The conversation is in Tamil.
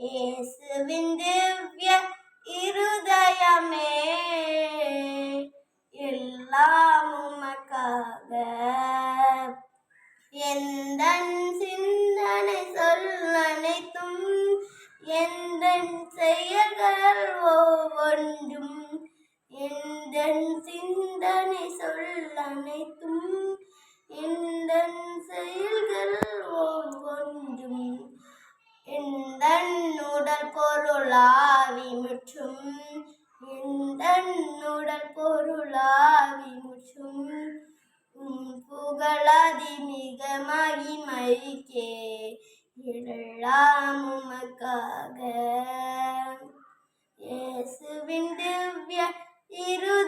இயேசுவின் திவ்ய இருதயமே எல்லாம் உமக்காக. எந்த சிந்தனை சொல் அனைத்தும் எந்த செயல்கள் ஒவ்வொன்றும் எந்த சிந்தனை சொல் அனைத்தும் பொருளாவி முற்றும். உடல் பொருளாவி முற்றும். புகழாதி மிக மகிமைக்கே எல்லாம் உமக்காக. இயேசுவின் திவ்ய இரு